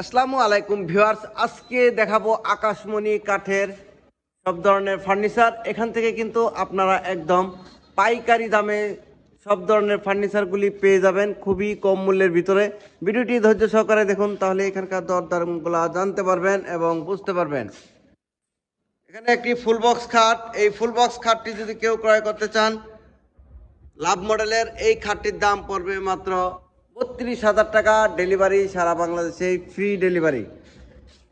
আসসালামু আলাইকুম ভিউয়ার্স, আজকে দেখাবো আকাশমণি কাঠের সব ধরনের ফার্নিচার। এখান থেকে কিন্তু আপনারা একদম পাইকারি দামে সব ধরনের ফার্নিচারগুলি পেয়ে যাবেন খুবই কম মূল্যের ভিতরে। ভিডিওটি ধৈর্য সহকারে দেখুন, তাহলে এখানকার দরদামগুলো জানতে পারবেন এবং বুঝতে পারবেন। এখানে একটি ফুল বক্স খাট। এই ফুল বক্স খাটটি যদি কেউ ক্রয় করতে চান, লাভ মডেলের এই খাটটির দাম পড়বে মাত্র বত্রিশ হাজার টাকা ডেলিভারি সারা বাংলাদেশে ফ্রি ডেলিভারি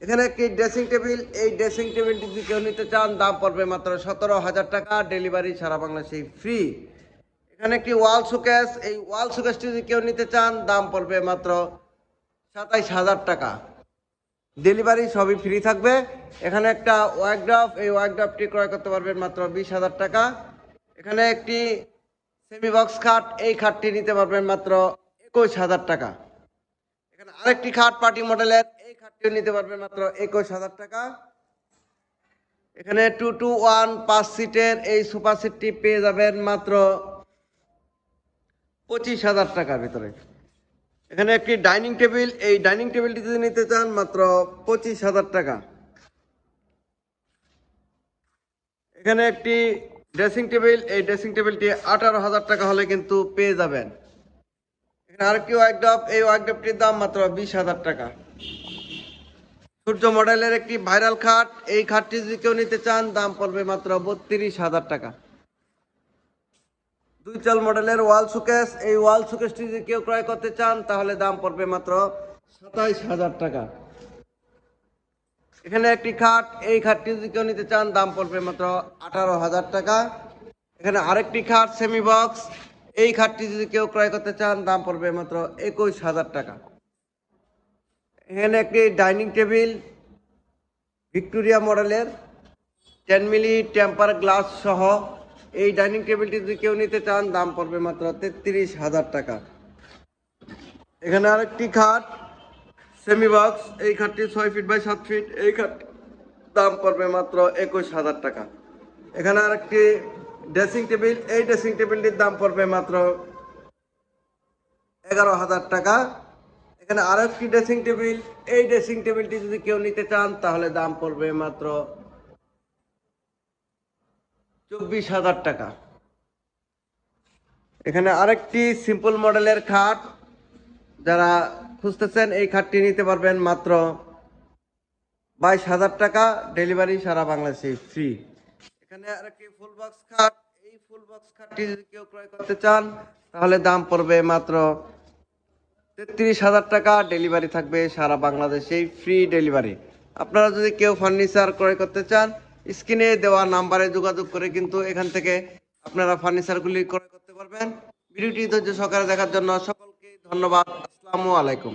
এখানে একটি ড্রেসিং টেবিল এই ড্রেসিং টেবিলটি যদি কেউ নিতে চান, দাম পড়বে মাত্র সতেরো হাজার টাকা ডেলিভারি সারা বাংলাদেশে ফ্রি এখানে একটি ওয়াল সুকেস এই ওয়াল সুকেসটি যদি কেউ নিতে চান, দাম পড়বে মাত্র সাতাইশ হাজার টাকা। ডেলিভারি সবই ফ্রি থাকবে। এখানে একটা ওয়াইগ্রাফ এই ওয়াইগ্রাফটি ক্রয় করতে পারবেন মাত্র বিশ হাজার টাকা। এখানে একটি সেমি বক্স খাট, এই খাটটি নিতে পারবেন মাত্র একুশ হাজার টাকা। এখানে আরেকটি খাট পার্টি মডেলের এই খাটটিও নিতে পারবেন মাত্র একুশ হাজার টাকা। এখানে টু টু ওয়ান পাঁচ সিটের এই সুপার সিটটি পেয়ে যাবেন মাত্র পঁচিশ হাজার টাকার ভিতরে। এখানে একটি ডাইনিং টেবিল, এই ডাইনিং টেবিলটি যদি নিতে চান মাত্র পঁচিশ হাজার টাকা। এখানে একটি ড্রেসিং টেবিল, এই ড্রেসিং টেবিলটি আঠারো হাজার টাকা হলে কিন্তু পেয়ে যাবেন। দুই চাল মডেলের ওয়াল সুকেস এই ওয়াল সুকেসটি যদি কেউ ক্রয় করতে চান, তাহলে দাম পড়বে মাত্র সাতাইশ হাজার টাকা। এখানে একটি খাট, এই খাটটি যদি কেউ নিতে চান, দাম পড়বে মাত্র আঠারো হাজার টাকা। এখানে আরেকটি খাট সেমি বক্স এই খাটটি যদি কেউ ক্রয় করতে চান, দাম পড়বে মাত্র একুশ হাজার টাকা। এখানে একটি ডাইনিং টেবিল, ভিক্টোরিয়া মডেলের টেন মিলি টেম্পার গ্লাস সহ এই ডাইনিং টেবিলটি যদি কেউ নিতে চান, দাম পড়বে মাত্র তেত্রিশ হাজার টাকা। এখানে আরেকটি খাট সেমি বক্স এই খাটটি ছয় ফিট বাই সাত ফিট, এই খাট দাম পড়বে মাত্র একুশ হাজার টাকা। এখানে আরেকটি ড্রেসিং টেবিল, এই ড্রেসিং টেবিলটির দাম পড়বে মাত্র এগারো হাজার টাকা। এখানে আর একটি ড্রেসিং টেবিল, এই ড্রেসিং টেবিলটি যদি কেউ নিতে চান, তাহলে দাম পড়বে মাত্র চব্বিশ হাজার টাকা। এখানে আরেকটি সিম্পল মডেলের খাট, যারা খুঁজতেছেন, এই খাটটি নিতে পারবেন মাত্র বাইশ হাজার টাকা। ডেলিভারি সারা বাংলাদেশে, ফ্রি। এখানে আরেকটি ফুল বক্স খাট, এই ফুল বক্স খাটটি যদি কেউ ক্রয় করতে চান, তাহলে দাম পড়বে মাত্র তেত্রিশ হাজার টাকা। ডেলিভারি থাকবে সারা বাংলাদেশেই ফ্রি ডেলিভারি আপনারা যদি কেউ ফার্নিচার ক্রয় করতে চান, স্ক্রিনে দেওয়া নাম্বারে যোগাযোগ করে কিন্তু এখান থেকে আপনারা ফার্নিচারগুলি ক্রয় করতে পারবেন। ভিডিওটি ধৈর্য সহকারে দেখার জন্য সকলকে ধন্যবাদ। আসসালামু আলাইকুম।